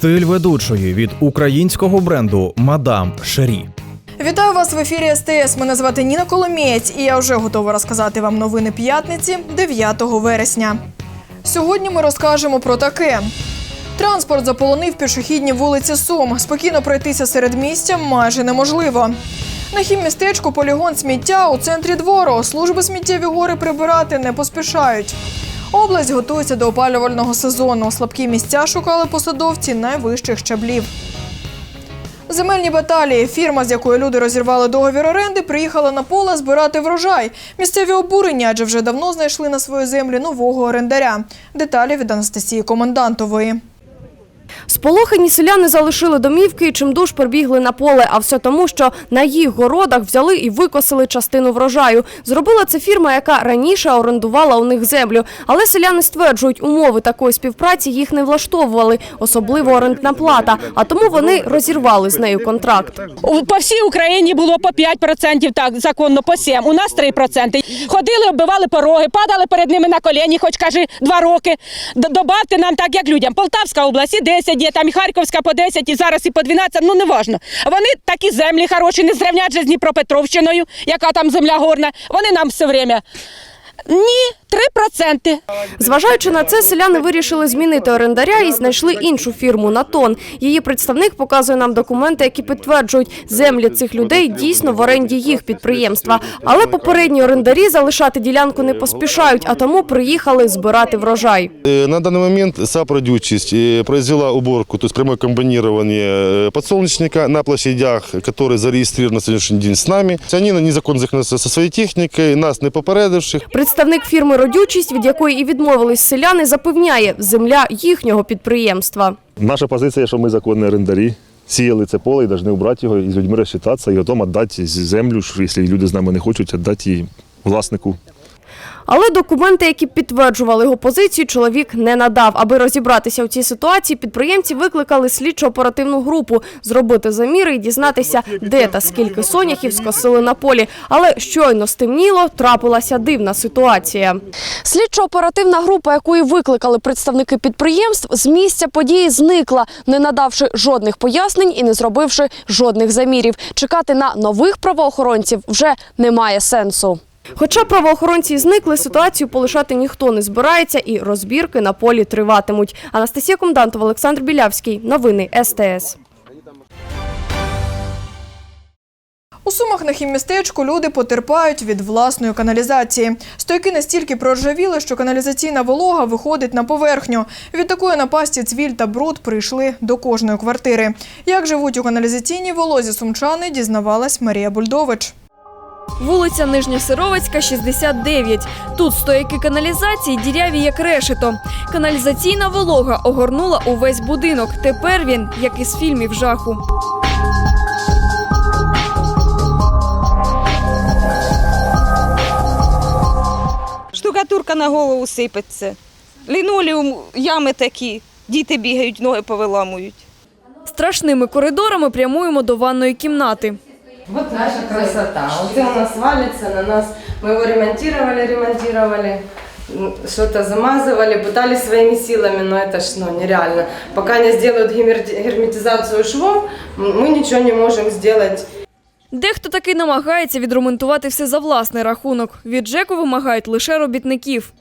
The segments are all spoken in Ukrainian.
Стиль ведучої від українського бренду Мадам Шері. Вітаю вас в ефірі СТС. Мене звати Ніна Коломієць, і я вже готова розказати вам новини п'ятниці 9 вересня. Сьогодні ми розкажемо про таке. Транспорт заполонив пішохідні вулиці Сум. Спокійно пройтися серед місця майже неможливо. На хіммістечку полігон сміття у центрі двору. Служби сміттєві гори прибирати не поспішають. Область готується до опалювального сезону. Слабкі місця шукали посадовці найвищих щаблів. Земельні баталії. Фірма, з якою люди розірвали договір оренди, приїхала на поле збирати врожай. Місцеві обурення, адже вже давно знайшли на свою землі нового орендаря. Деталі від Анастасії Комендантової. Сполохані селяни залишили домівки і чимдуж прибігли на поле, а все тому, що на їх городах взяли і викосили частину врожаю. Зробила це фірма, яка раніше орендувала у них землю. Але селяни стверджують, умови такої співпраці їх не влаштовували, особливо орендна плата. А тому вони розірвали з нею контракт. По всій Україні було по 5%, так, законно по 7%, у нас 3%. Ходили, оббивали пороги, падали перед ними на коліні, хоч каже, два роки. Добавте нам так, як людям. Полтавська область і 10 є, там і Харківська по 10, і зараз і по 12, ну не важно. Вони такі землі хороші, не зрівнять же з Дніпропетровщиною, яка там земля горна. Вони нам все время. Ні, 3%. Зважаючи на це, селяни вирішили змінити орендаря і знайшли іншу фірму «Натон». Її представник показує нам документи, які підтверджують, землі цих людей дійсно в оренді їх підприємства. Але попередні орендарі залишати ділянку не поспішають, а тому приїхали збирати врожай. Э, На данный момент сапродючесть э, произвела уборку, то есть прямое комбинирование э, подсолнечника на площадях, которые зарегистрированы на сегодняшний день с нами. Они незаконно знаходяться со своєю технікою, нас не попередивши. Представник фірми «Родючість», від якої і відмовились селяни, запевняє, земля їхнього підприємства. Наша позиція, що ми законні орендарі. Сіяли це поле і повинні убрати його і з людьми розчитатися, і потім віддати землю, якщо люди з нами не хочуть, віддати її власнику. Але документи, які підтверджували його позицію, чоловік не надав. Аби розібратися у цій ситуації, підприємці викликали слідчо-оперативну групу, зробити заміри і дізнатися, де та скільки соняхів скосили на полі. Але щойно стемніло, трапилася дивна ситуація. Слідчо-оперативна група, якої викликали представники підприємств, з місця події зникла, не надавши жодних пояснень і не зробивши жодних замірів. Чекати на нових правоохоронців вже немає сенсу. Хоча правоохоронці зникли, ситуацію полишати ніхто не збирається і розбірки на полі триватимуть. Анастасія Комдантова, Олександр Білявський. Новини СТС. У Сумах на хіммістечку люди потерпають від власної каналізації. Стойки настільки проржавіли, що каналізаційна волога виходить на поверхню. Від такої напасті цвіль та бруд прийшли до кожної квартири. Як живуть у каналізаційній волозі сумчани, дізнавалась Марія Бульдович. Вулиця Нижньосировицька, 69. Тут стояки каналізації діряві як решето. Каналізаційна волога огорнула увесь будинок. Тепер він, як із фільмів жаху. Штукатурка на голову сипеться. Лінолеум, ями такі. Діти бігають, ноги повиламують. Страшними коридорами прямуємо до ванної кімнати. Вот наша красота. Вот это у нас валится на нас. Мы его ремонтировали, ремонтировали. м, Что-то замазывали, пытались своими силами, но это ж ну, нереально. Пока не сделают гермер- герметизацию швов, м, мы ничего не можем сделать. Дехто таки намагається відремонтувати все за власний рахунок. Від ЖЕКу вимагають лише робітників.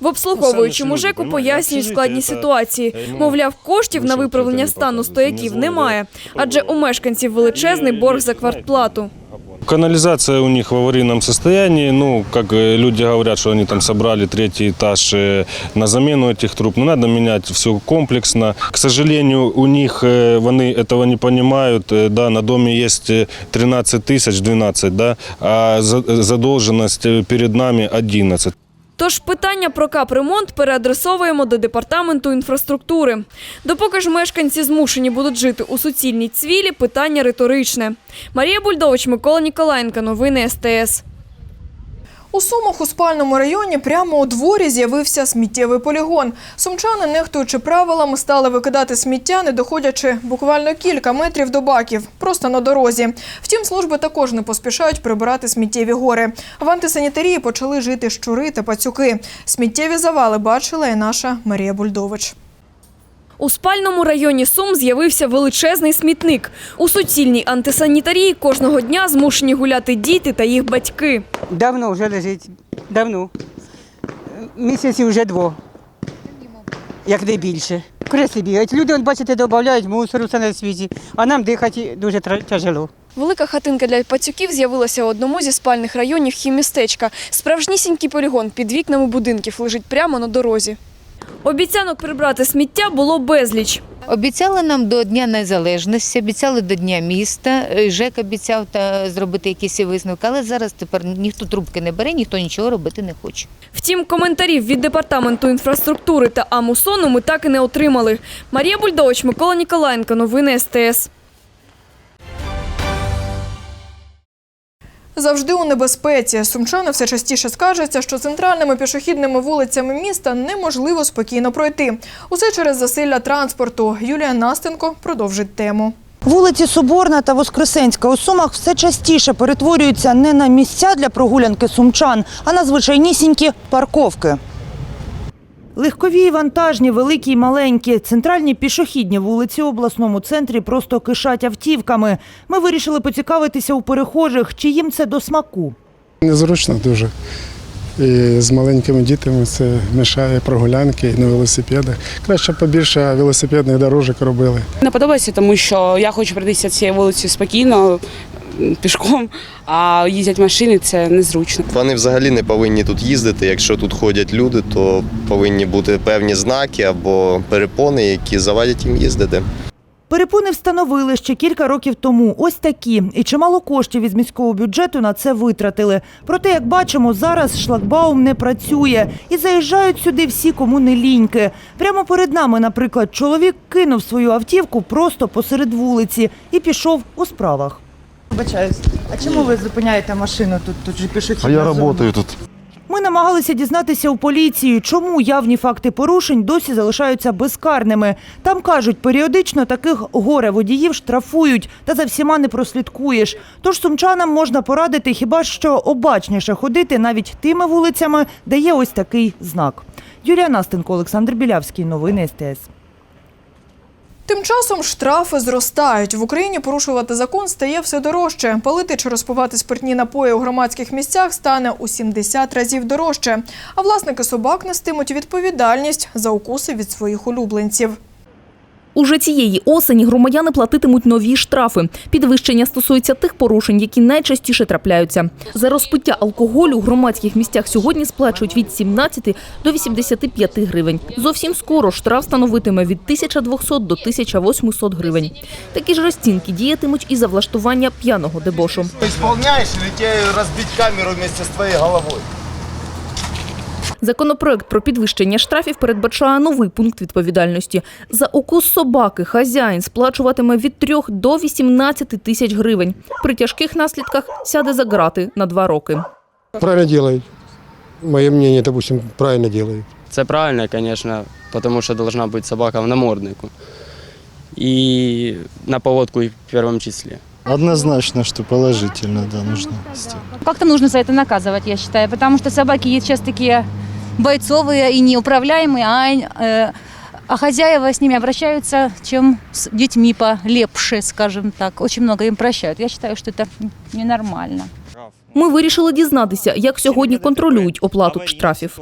В обслуговуючому ЖЕКу пояснюють складні ситуації. Мовляв, коштів на виправлення стану стояків немає, адже у мешканців величезний борг за квартплату. Канализация у них в аварийном состоянии. Ну, как э, люди говорят, что они там собрали третий этаж э, на замену этих труб. Но надо менять все комплексно. К сожалению, у них э, вони этого не понимают. Э, Да, на доме есть э, 13 тысяч, 12, да, а за- задолженность э, перед нами 11. Тож питання про капремонт переадресовуємо до департаменту інфраструктури. Допоки ж мешканці змушені будуть жити у суцільній цвілі, питання риторичне. Марія Бульдович, Микола Ніколаєнка, Новини СТС. У Сумах у спальному районі прямо у дворі з'явився сміттєвий полігон. Сумчани, нехтуючи правилами, стали викидати сміття, не доходячи буквально кілька метрів до баків, просто на дорозі. Втім, служби також не поспішають прибирати сміттєві гори. В антисанітарії почали жити щури та пацюки. Сміттєві завали бачила і наша Марія Бульдович. У спальному районі Сум з'явився величезний смітник. У суцільній антисанітарії кожного дня змушені гуляти діти та їх батьки. Давно вже лежить. Давно. Місяців вже дво. Як не більше. Креслі бігають. Люди, бачите, додають мусору на світі, а нам дихати дуже тяжело. Велика хатинка для пацюків з'явилася у одному зі спальних районів хімістечка. Справжнісінький полігон під вікнами будинків лежить прямо на дорозі. Обіцянок прибрати сміття було безліч. Обіцяли нам до Дня Незалежності, обіцяли до Дня міста. Е, ЖЕК обіцяв та зробити якісь висновки, але зараз тепер ніхто трубки не бере, ніхто нічого робити не хоче. Втім, коментарів від департаменту інфраструктури та Амусону ми так і не отримали. Марія Бульдович, Микола Ніколаєнко, новини СТС. Завжди у небезпеці. Сумчани все частіше скаржаться, що центральними пішохідними вулицями міста неможливо спокійно пройти. Усе через засилля транспорту. Юлія Настенко продовжить тему. Вулиці Соборна та Воскресенська у Сумах все частіше перетворюються не на місця для прогулянки сумчан, а на звичайнісінькі парковки. Легкові і вантажні, великі й маленькі, центральні пішохідні вулиці в обласному центрі просто кишать автівками. Ми вирішили поцікавитися у перехожих, чи їм це до смаку. Незручно дуже. І з маленькими дітьми це мішає прогулянки на велосипедах. Краще побільше велосипедних дорожок робили. Не подобається, тому що я хочу пройтися цією вулицею спокійно, пішком, а їздять машини це незручно. Вони взагалі не повинні тут їздити. Якщо тут ходять люди, то повинні бути певні знаки або перепони, які завадять їм їздити. Перепони встановили ще кілька років тому. Ось такі. І чимало коштів із міського бюджету на це витратили. Проте, як бачимо, зараз шлагбаум не працює і заїжджають сюди всі, кому не ліньки. Прямо перед нами, наприклад, чоловік кинув свою автівку просто посеред вулиці і пішов у справах. Вибачаюсь, а чому ви зупиняєте машину тут? Тут же пішохідна А я зона. працюю тут. Ми намагалися дізнатися у поліції, чому явні факти порушень досі залишаються безкарними. Там кажуть, періодично таких горе водіїв штрафують, та за всіма не прослідкуєш. Тож сумчанам можна порадити хіба що обачніше ходити навіть тими вулицями, де є ось такий знак. Юлія Настенко, Олександр Білявський. Новини СТС. Тим часом штрафи зростають. В Україні порушувати закон стає все дорожче. Палити чи розпивати спиртні напої у громадських місцях стане у 70 разів дорожче. А власники собак нестимуть відповідальність за укуси від своїх улюбленців. Уже цієї осені громадяни платитимуть нові штрафи. Підвищення стосується тих порушень, які найчастіше трапляються. За розпиття алкоголю у громадських місцях сьогодні сплачують від 17 до 85 гривень. Зовсім скоро штраф становитиме від 1200 до 1800 гривень. Такі ж розцінки діятимуть і за влаштування п'яного дебошу. Исполняешь или тебе разбить камеру вместе с твоей головой? Законопроект про підвищення штрафів передбачає новий пункт відповідальності. За укус собаки хазяїн сплачуватиме від 3 до 18 тисяч гривень. При тяжких наслідках сяде за грати на два роки. Правильно делают. Мое мнение, допустим, правильно делают. Це правильно, звісно, тому що должна бути собака в наморднику. І на поводку і в першому числі. Однозначно, что положительно, да, нужно. Как-то нужно за это наказывать, я считаю, потому что собаки есть сейчас такие бойцовые и неуправляемые, а, э, а хозяева с ними обращаются, чем с детьми полепше, скажем так. Очень много им прощают. Я считаю, что это ненормально. Ми вирішили дізнатися, як сьогодні контролюють оплату штрафів.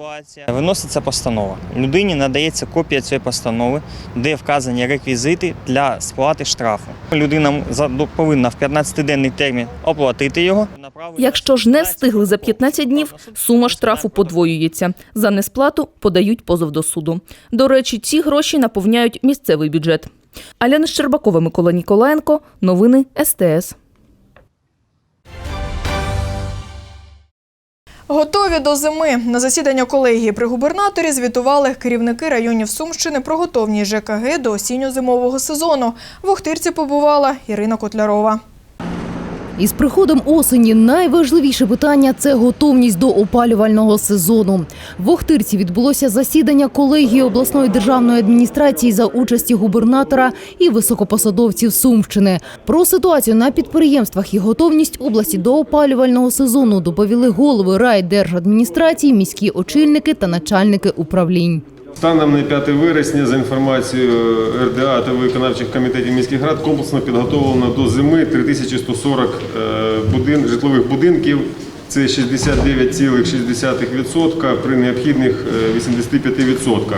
Виноситься постанова. Людині надається копія цієї постанови, де вказані реквізити для сплати штрафу. Людина повинна в 15-денний термін оплатити його. Якщо ж не встигли за 15 днів, сума штрафу подвоюється. За несплату подають позов до суду. До речі, ці гроші наповняють місцевий бюджет. Аляна Щербакова, Микола Ніколаєнко. Новини СТС. Готові до зими. На засідання колегії при губернаторі звітували керівники районів Сумщини про готовність ЖКГ до осінньо-зимового сезону. В Охтирці побувала Ірина Котлярова. Із приходом осені найважливіше питання це готовність до опалювального сезону. В Охтирці відбулося засідання колегії обласної державної адміністрації за участі губернатора і високопосадовців Сумщини. Про ситуацію на підприємствах і готовність області до опалювального сезону доповіли голови райдержадміністрації, міські очільники та начальники управлінь. Станом на 5 вересня, за інформацією РДА та виконавчих комітетів міських рад, комплексно підготовлено до зими 3140 е, будин, житлових будинків. Це 69,6% при необхідних е, 85%.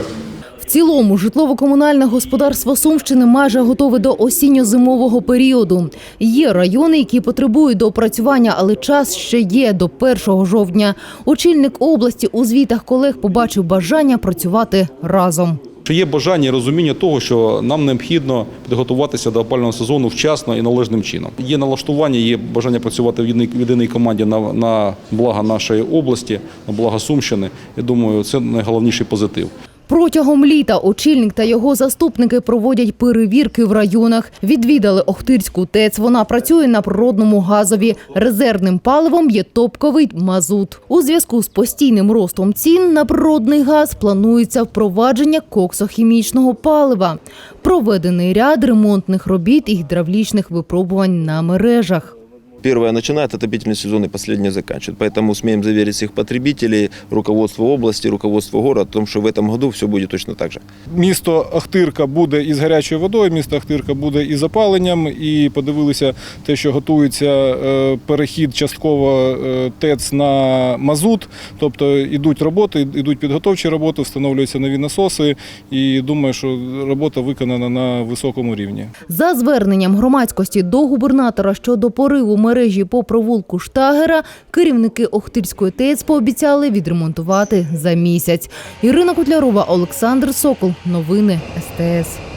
Цілому житлово-комунальне господарство Сумщини майже готове до осінньо-зимового періоду. Є райони, які потребують доопрацювання, але час ще є до 1 жовтня. Очільник області у звітах колег побачив бажання працювати разом. Є бажання і розуміння того, що нам необхідно підготуватися до опального сезону вчасно і належним чином? Є налаштування, є бажання працювати в єдиній команді на, на благо нашої області, на благо Сумщини. Я думаю, це найголовніший позитив. Протягом літа очільник та його заступники проводять перевірки в районах. Відвідали Охтирську ТЕЦ. Вона працює на природному газові. Резервним паливом є топковий мазут. У зв'язку з постійним ростом цін на природний газ планується впровадження коксохімічного палива. Проведений ряд ремонтних робіт і гідравлічних випробувань на мережах Первое начинает отопительный сезон и последнее заканчивает. Поэтому смеем заверить всех потребителей, руководство области, руководство города о том, что в этом году все будет точно так же. Місто Ахтирка буде із гарячою водою, місто Ахтирка буде із опаленням. І подивилися те, що готується е, перехід частково е, ТЕЦ на мазут. Тобто йдуть роботи, йдуть підготовчі роботи, встановлюються нові насоси. І думаю, що робота виконана на високому рівні. За зверненням громадськості до губернатора щодо пориву мережі по провулку Штагера, керівники Охтирської ТЕЦ пообіцяли відремонтувати за місяць. Ірина Котлярова, Олександр Сокол. Новини СТС.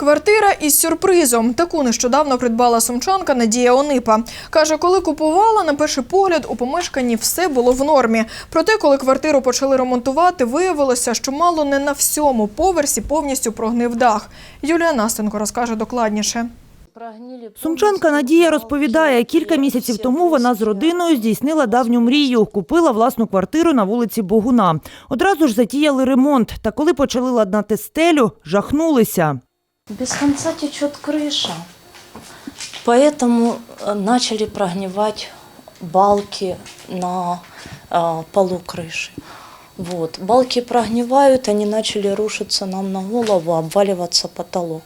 Квартира із сюрпризом. Таку нещодавно придбала сумчанка Надія Онипа. Каже, коли купувала, на перший погляд у помешканні все було в нормі. Проте, коли квартиру почали ремонтувати, виявилося, що мало не на всьому поверсі повністю прогнив дах. Юлія Настенко розкаже докладніше. Сумчанка Надія розповідає, кілька місяців тому вона з родиною здійснила давню мрію. Купила власну квартиру на вулиці Богуна. Одразу ж затіяли ремонт. Та коли почали ладнати стелю, жахнулися. Без конца течет крыша. Поэтому э, начали прогнивать балки на э, полу крыши. Вот. Балки прогнивают, они начали рушиться нам на голову, обваливаться потолок.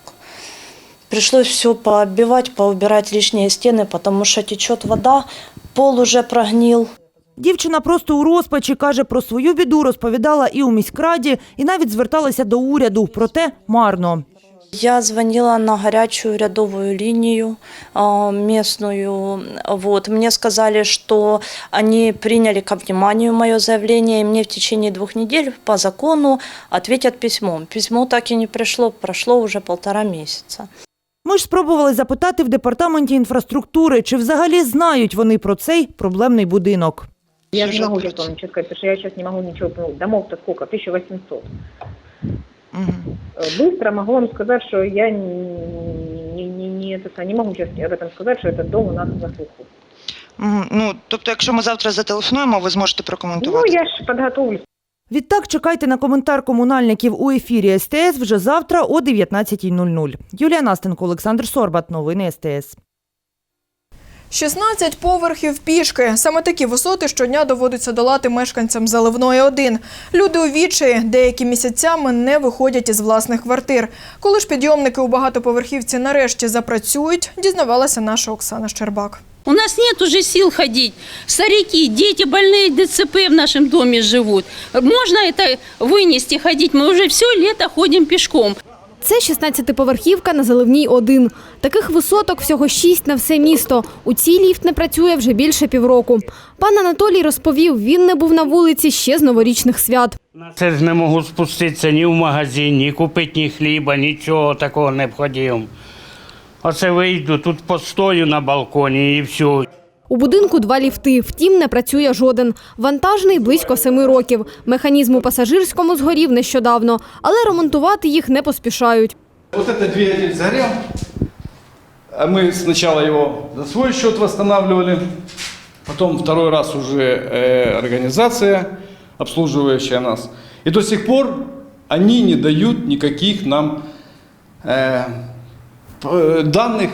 Пришлось все пооббивать, поубирать лишние стены, потому что течет вода, пол уже прогнил. Дівчина просто у розпачі каже про свою біду, розповідала і у міськраді, і навіть зверталася до уряду. Проте марно. Я звонила на горячую рядовую линию а, местную. Вот. Мне сказали, что они приняли ко вниманию мое заявление, и мне в течение двух недель по закону ответят письмом. Письмо так и не пришло, прошло уже полтора месяца. Ми ж спробували запитати в департаменті інфраструктури, чи взагалі знають вони про цей проблемний будинок. Я не могу сейчас вам ничего сказать, потому я сейчас не могу ничего... Ну, домов-то сколько? 1800. Э, Быстро могу вам сказать, что я не, не, не, не, это, самое, не могу сейчас об этом сказать, что этот дом у нас на слуху. Ну, тобто, якщо ми завтра зателефонуємо, ви зможете Ну, прокоментувати. я ж подготовлюсь. Відтак чекайте на коментар комунальників у ефірі СТС вже завтра о 19.00. Юлія Настенко, Олександр Сорбат. Новини СТС. 16 поверхів пішки. Саме такі висоти щодня доводиться долати мешканцям заливної 1. Люди у відчаї деякі місяцями не виходять із власних квартир. Коли ж підйомники у багатоповерхівці нарешті запрацюють, дізнавалася наша Оксана Щербак. У нас нет уже сил ходить. Старики, дети, больные ДЦП в нашем доме живут. Можно это вынести, ходить? Мы уже все лето ходим пешком. Це 16-поверхівка на Заливній 1. Таких висоток всього 6 на все місто. У цій ліфт не працює вже більше півроку. Пан Анатолій розповів, він не був на вулиці ще з новорічних свят. Це ж не можу спуститися ні в магазин, ні купити ні хліба, нічого такого необхідного. Оце вийду, тут постою на балконі і все. У будинку два ліфти, втім не працює жоден. Вантажний близько семи років. Механізм у пасажирському згорів нещодавно, але ремонтувати їх не поспішають. Вот этот двигатель загорел. А Мы сначала его за свой счет восстанавливали, потом второй раз уже э, организация, обслуживающая нас. И до сих пор они не дают никаких нам э, п- данных.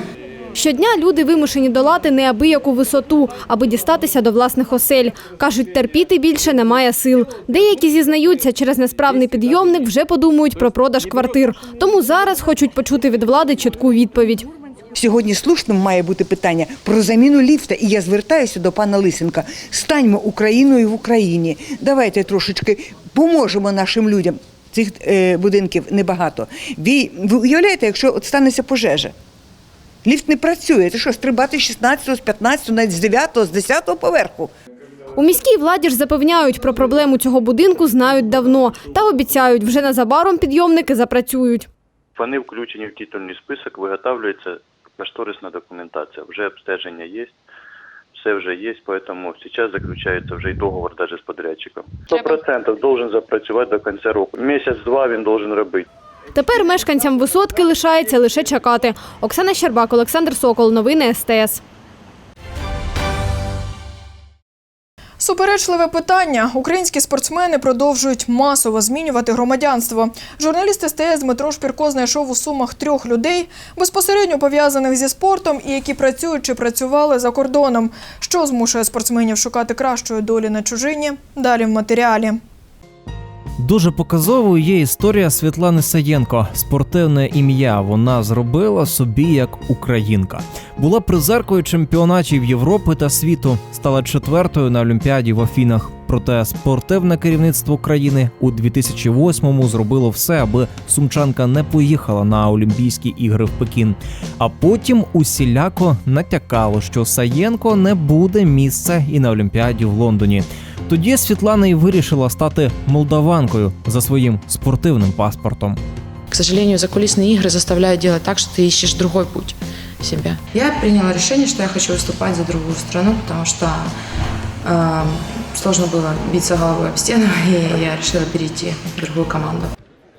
Щодня люди вимушені долати неабияку висоту, аби дістатися до власних осель. Кажуть, терпіти більше немає сил. Деякі зізнаються, через несправний підйомник вже подумають про продаж квартир. Тому зараз хочуть почути від влади чітку відповідь. Сьогодні слушним має бути питання про заміну ліфта. І я звертаюся до пана Лисенка. Станьмо Україною в Україні. Давайте трошечки поможемо нашим людям. Цих е, будинків небагато. Ви, уявляєте, якщо от станеться пожежа? Ліфт не працює. Це що, стрибати з 16, з 15, навіть з 9, з 10 поверху? У міській владі ж запевняють про проблему цього будинку знають давно та обіцяють, вже незабаром підйомники запрацюють. Вони включені в титульний список, виготовлюється кошторисна документація. Вже обстеження є, все вже є, тому зараз заключається вже й договор навіть з подрядчиком. 100% должен запрацювати до кінця року. Місяць-два він должен робити. Тепер мешканцям висотки лишається лише чекати. Оксана Щербак, Олександр Сокол. Новини СТС. Суперечливе питання. Українські спортсмени продовжують масово змінювати громадянство. Журналіст СТС Дмитро Шпірко знайшов у сумах трьох людей, безпосередньо пов'язаних зі спортом і які працюють чи працювали за кордоном. Що змушує спортсменів шукати кращої долі на чужині? Далі в матеріалі. Дуже показовою є історія Світлани Саєнко. Спортивне ім'я вона зробила собі як українка. Була призеркою чемпіонатів Європи та світу, стала четвертою на Олімпіаді в Афінах. Проте спортивне керівництво країни у 2008-му зробило все, аби сумчанка не поїхала на Олімпійські ігри в Пекін. А потім усіляко натякало, що Саєнко не буде місця і на Олімпіаді в Лондоні. Тоді Світлана і вирішила стати молдаванкою за своїм спортивним паспортом. К сожалению, закулисные игры заставляют делать так, что ты ищешь другой путь себя. Я приняла решение, что я хочу выступать за другую страну, потому что э, сложно было биться головой об стену, и я решила перейти в другую команду.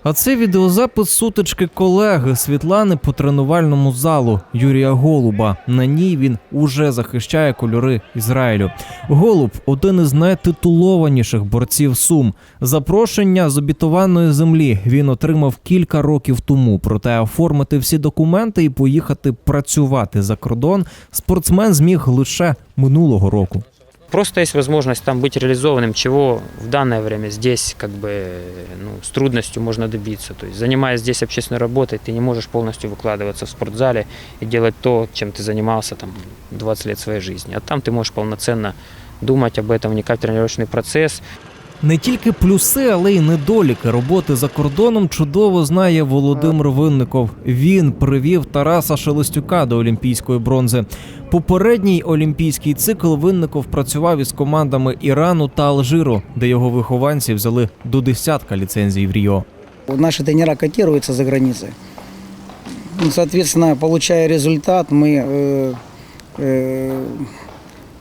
А це відеозапис сутички колеги Світлани по тренувальному залу Юрія Голуба. На ній він уже захищає кольори Ізраїлю. Голуб один із найтитулованіших борців Сум. Запрошення з обітованої землі він отримав кілька років тому. Проте оформити всі документи і поїхати працювати за кордон спортсмен зміг лише минулого року. Просто есть возможность там быть реализованным, чего в данное время здесь как бы ну, с трудностью можно добиться. То есть занимаясь здесь общественной работой, ты не можешь полностью выкладываться в спортзале и делать то, чем ты занимался там 20 лет своей жизни. А там ты можешь полноценно думать об этом, вникать в тренировочный процесс. Не тільки плюси, але й недоліки роботи за кордоном чудово знає Володимир Винников. Він привів Тараса Шелестюка до олімпійської бронзи. Попередній олімпійський цикл Винников працював із командами Ірану та Алжиру, де його вихованці взяли до десятка ліцензій в Ріо. Наши тренера котируются за границей. Ну, Соответственно, получая результат, мы э, э,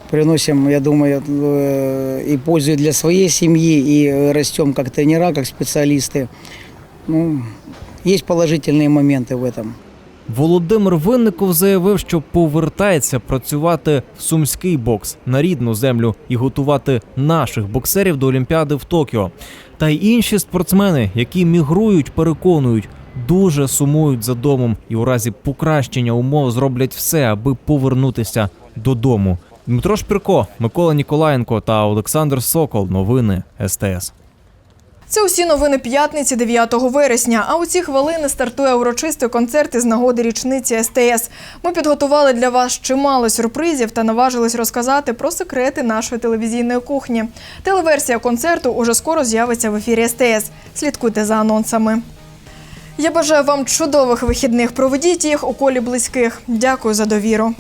приносим, я думаю, э, и пользу для своей семьи, и э, растем как тренера, как специалисты. Ну, есть положительные моменты в этом. Володимир Винников заявив, що повертається працювати в сумський бокс на рідну землю і готувати наших боксерів до Олімпіади в Токіо. Та й інші спортсмени, які мігрують, переконують, дуже сумують за домом і у разі покращення умов зроблять все, аби повернутися додому. Дмитро Шпірко, Микола Ніколаєнко та Олександр Сокол. Новини СТС. Це усі новини п'ятниці 9 вересня. А у ці хвилини стартує урочистий концерт із нагоди річниці СТС. Ми підготували для вас чимало сюрпризів та наважились розказати про секрети нашої телевізійної кухні. Телеверсія концерту уже скоро з'явиться в ефірі СТС. Слідкуйте за анонсами. Я бажаю вам чудових вихідних. Проведіть їх у колі близьких. Дякую за довіру.